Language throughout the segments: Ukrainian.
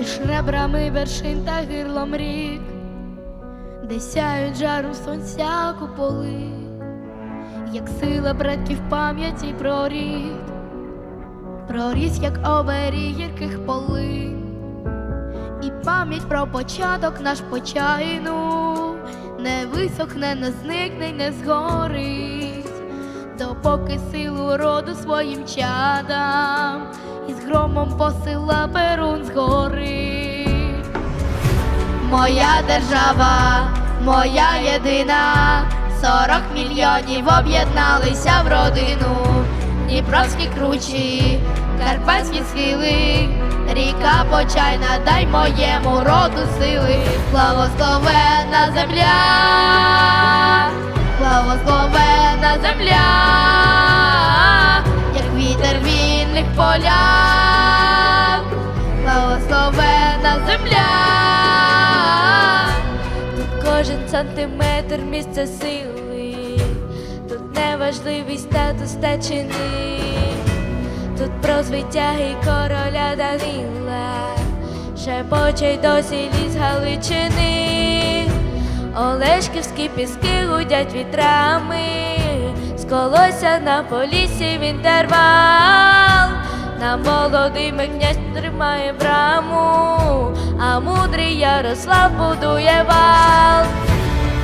між ребрами вершин та гирлом рік, де сяють жаром сонця куполи, як сила предків пам'яті про рід, проріс, як оберіг гірких полин, і пам'ять про початок наш почайну. Не висохне, не зникне, й не згорить, допоки силу роду своїм чадам громом посила перун згори. Моя держава, моя єдина, сорок мільйонів об'єдналися в родину, Дніпровські кручі, Карпатські схили, ріка почайна, дай моєму роду сили, благословена земля, благословена земля, як вітер вільних полях, сантиметр місце сили, тут неважливий статус та чини, тут про звитяги короля Данила, шепоче й досі ліс Галичини, Олешківські піски гудять вітрами, сколося на полісі в інтервал. На молодими князь тримає браму, а мудрий Ярослав будує вал.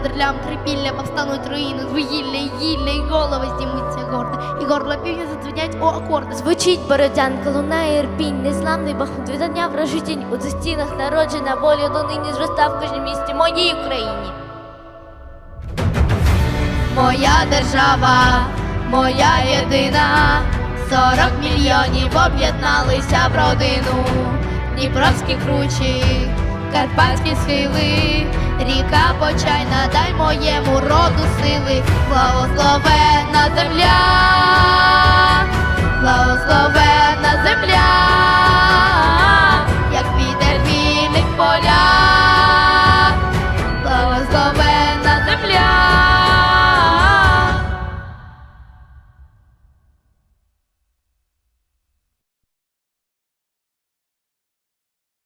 солярне дрилям, трипілля, повстануть руїни, вугілля, і гілля, і голови знімуться горди, і горла півня задзвенять у акорди. Звучить бородянка, лунає ірпінь, незламний бахмут видання вражий тінь у цих стінах народжена воля донині зроста в кожній місті моїй Україні. Моя держава, моя єдина, сорок мільйонів об'єдналися в родину, Дніпровські кручі, Карпатські схили, ріка почайна, дай моєму роду сили, благословенна земля, благословена земля,